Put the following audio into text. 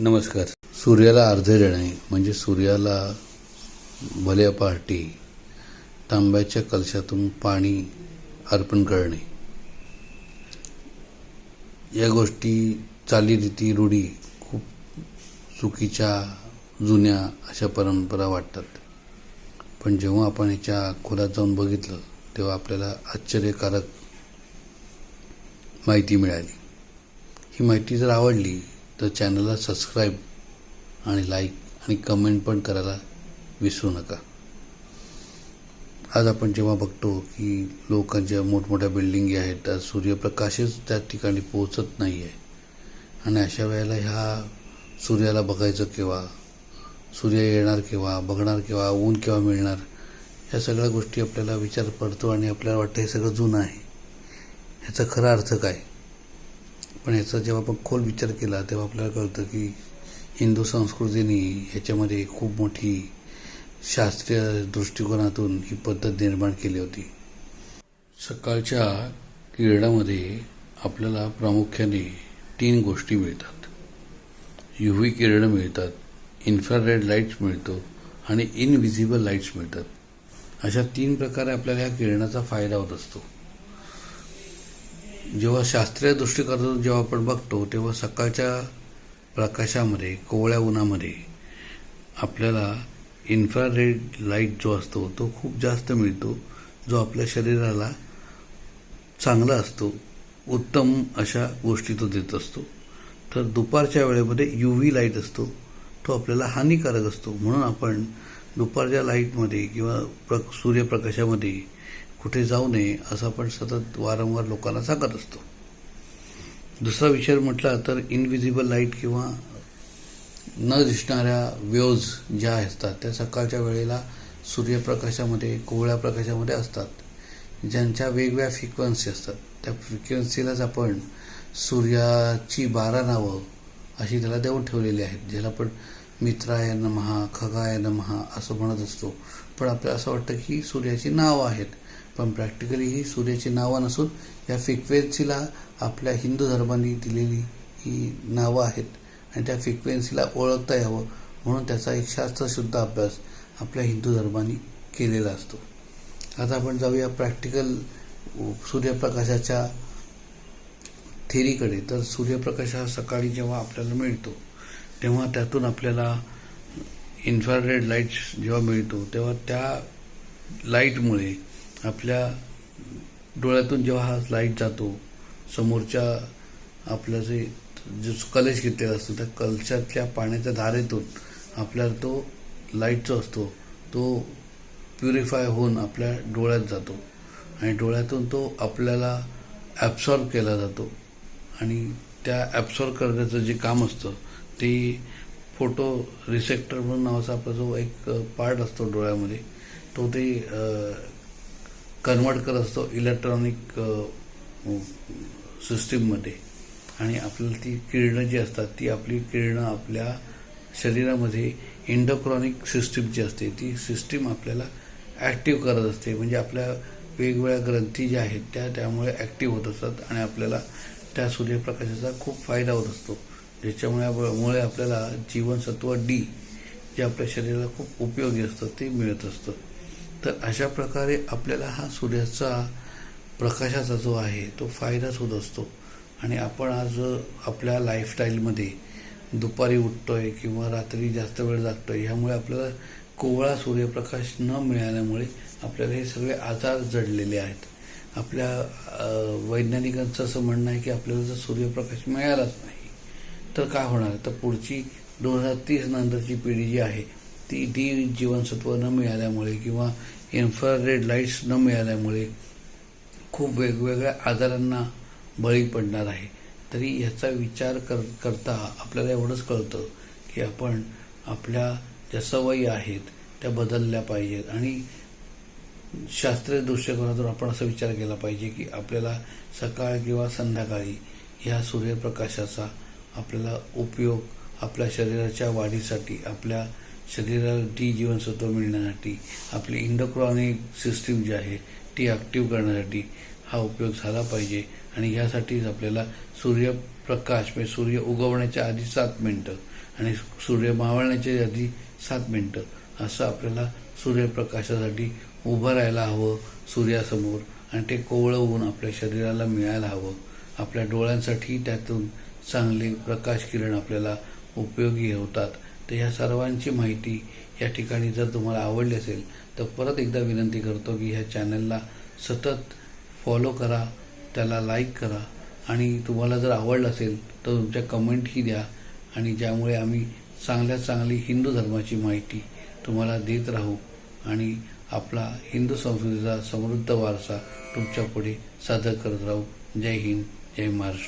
नमस्कार. सूर्याला अर्धे देणे म्हणजे सूर्याला भल्या पहाटे तांब्याच्या कलशातून पाणी अर्पण करणे. या गोष्टी चालीरीती रूढी खूप चुकीच्या जुन्या अशा परंपरा वाटतात. पण जेव्हा आपण ह्याच्या खोलात जाऊन बघितलं तेव्हा आपल्याला आश्चर्यकारक माहिती मिळाली. ही माहिती जर आवडली तर चॅनलला सबस्क्राईब आणि लाईक आणि कमेंट पण करायला विसरू नका. आज आपण जेव्हा बघतो की लोकांच्या मोठमोठ्या बिल्डिंगी आहेत त्या सूर्यप्रकाशच त्या ठिकाणी पोहोचत नाही आहे आणि अशा वेळेला ह्या सूर्याला बघायचं केव्हा? सूर्य येणार केव्हा? बघणार केव्हा? ऊन केव्हा मिळणार? या सगळ्या गोष्टी आपल्याला विचार पडतो आणि आपल्याला वाटतं हे सगळं जुनं आहे. ह्याचा खरा अर्थ काय? पण याचा जेव्हा आपण खोल विचार केला तेव्हा आपल्याला कळतं की हिंदू संस्कृतीने ह्याच्यामध्ये खूप मोठी शास्त्रीय दृष्टिकोनातून ही पद्धत निर्माण केली होती. सकाळच्या किरणामध्ये आपल्याला प्रामुख्याने तीन गोष्टी मिळतात. यू व्ही किरणं मिळतात इन्फ्रारेड लाईट्स मिळतो आणि इनविजिबल लाईट्स मिळतात. अशा तीन प्रकारे आपल्याला या किरणाचा फायदा होत असतो. जेव्हा शास्त्रीय दृष्टिकोनातून जेव्हा आपण बघतो तेव्हा सकाळच्या प्रकाशामध्ये कोवळ्या उन्हामध्ये आपल्याला इन्फ्रारेड लाइट जो असतो तो खूप जास्त मिळतो जो आपल्या शरीराला चांगला असतो उत्तम अशा गोष्टी तो देत असतो. तर दुपारच्या वेळेमध्ये यू व्ही लाइट असतो तो आपल्याला हानिकारक असतो. म्हणून आपण दुपारच्या लाईटमध्ये किंवा प्र सूर्यप्रकाशामध्ये कुठे जाऊ नये असं आपण सतत वारंवार लोकांना सांगत असतो. दुसरा विचार म्हटला तर इनविजिबल लाइट किंवा न दिसणाऱ्या वेव्ज ज्या असतात त्या सकाळच्या वेळेला सूर्यप्रकाशामध्ये कोवळ्या प्रकाशामध्ये असतात. ज्यांच्या वेगवेगळ्या फ्रिक्वेन्सी असतात. त्या फ्रिक्वेन्सीलाच आपण सूर्याची बारा नावं अशी त्याला देऊन ठेवलेली आहेत. ज्याला आपण मित्राय नमहा खगाय नमहा असं म्हणत असतो. पण आपल्याला असं वाटतं की सूर्याची नावं आहेत. पण प्रॅक्टिकली ही सूर्याची नावं नसून या फ्रिक्वेन्सीला आपल्या हिंदू धर्माने दिलेली ही नावं आहेत. आणि त्या फ्रिक्वेन्सीला ओळखता यावं म्हणून त्याचा एक शास्त्रशुद्ध अभ्यास आपल्या हिंदू धर्माने केलेला असतो. आता आपण जाऊया प्रॅक्टिकल सूर्यप्रकाशाच्या थेरीकडे तर सूर्यप्रकाश हा सकाळी जेव्हा आपल्याला मिळतो तेव्हा त्यातून आपल्याला इन्फ्रारेड लाईट्स जेव्हा मिळतो तेव्हा त्या लाईटमुळे आपल्या डोळ्यातून जेव्हा हा लाइट जातो समोरच्या आपल्या जे जो कलश घेतलेला असतो त्या कलशातल्या पाण्याच्या धारेतून आपल्याला तो लाइट जो असतो तो प्युरिफाय होऊन आपल्या डोळ्यात जातो. आणि डोळ्यातून तो आपल्याला ॲब्सॉर्ब केला जातो. आणि त्या ॲब्सॉर्ब करण्याचं जे काम असतं ती फोटो रिसेप्टर म्हणून नावाचा आपला जो एक पार्ट असतो डोळ्यामध्ये तो ते कन्वर्ट करत असतो इलेक्ट्रॉनिक सिस्टीममध्ये. आणि आपल्याला ती किरणं जी असतात ती आपली किरणं आपल्या शरीरामध्ये इंडोक्रॉनिक सिस्टीम जी असते. ती सिस्टीम आपल्याला ॲक्टिव्ह करत असते. म्हणजे आपल्या वेगवेगळ्या ग्रंथी ज्या आहेत त्या त्यामुळे ॲक्टिव्ह होत असतात आणि आपल्याला त्या सूर्यप्रकाशाचा खूप फायदा होत असतो. ज्याच्यामुळे मुळे आपल्याला जीवनसत्व डी जे आपल्या शरीराला खूप उपयोगी असतं ते मिळत असतं. तर अशा प्रकारे आपल्याला हा सूर्याचा प्रकाशाचा जो आहे तो फायदाच होत असतो. आणि आपण आज आपल्या लाईफस्टाईलमध्ये दुपारी उठतोय किंवा रात्री जास्त वेळ जागतोय ह्यामुळे आपल्याला कोवळा सूर्यप्रकाश न मिळाल्यामुळे आपल्याला हे सगळे आजार जडलेले आहेत. आपल्या वैज्ञानिकांचं असं म्हणणं आहे की आपल्याला जर सूर्यप्रकाश मिळालाच नाही तर काय होणार? तर पुढची दोन हजार तीस नंतरची पिढी जी आहे ती डी जीवनसत्व न मिळाल्यामुळे किंवा इन्फ्रारेड लाईट्स न मिळाल्यामुळे खूप वेगवेगळ्या आजारांना बळी पडणार आहे. तरी ह्याचा विचार कर करता आपल्याला एवढंच कळतं की आपण आपल्या ज्या सवयी आहेत त्या बदलल्या पाहिजेत. आणि शास्त्रीय दृष्टिकोनातून आपण असा विचार केला पाहिजे की आपल्याला सकाळ किंवा संध्याकाळी ह्या सूर्यप्रकाशाचा आपल्याला उपयोग आपल्या शरीराच्या वाढीसाठी आपल्या शरीराला डी जीवनसत्व मिळण्यासाठी आपली इंडोक्रॉनिक सिस्टीम जी आहे ती ॲक्टिव्ह करण्यासाठी हा उपयोग झाला पाहिजे. आणि ह्यासाठीच आपल्याला सूर्यप्रकाश म्हणजे सूर्य उगवण्याच्या आधी सात मिनटं आणि सूर्य मावळण्याच्या आधी सात मिनटं असं आपल्याला सूर्यप्रकाशासाठी उभं राहायला हवं सूर्यासमोर. आणि ते कोवळं ऊन आपल्या शरीराला मिळायला हवं. आपल्या डोळ्यांसाठी त्यातून चांगले प्रकाश किरण आपल्याला उपयोगी होतात. तर ह्या सर्वांची माहिती या ठिकाणी जर तुम्हाला आवडली असेल तर परत एकदा विनंती करतो की ह्या चॅनलला सतत फॉलो करा त्याला लाईक करा आणि तुम्हाला जर आवडलं असेल तर तुमच्या कमेंटही द्या आणि ज्यामुळे आम्ही चांगल्यात चांगली हिंदू धर्माची माहिती तुम्हाला देत राहू आणि आपला हिंदू संस्कृतीचा समृद्ध वारसा तुमच्यापुढे सादर करत राहू. जय हिंद जय महाराष्ट्र.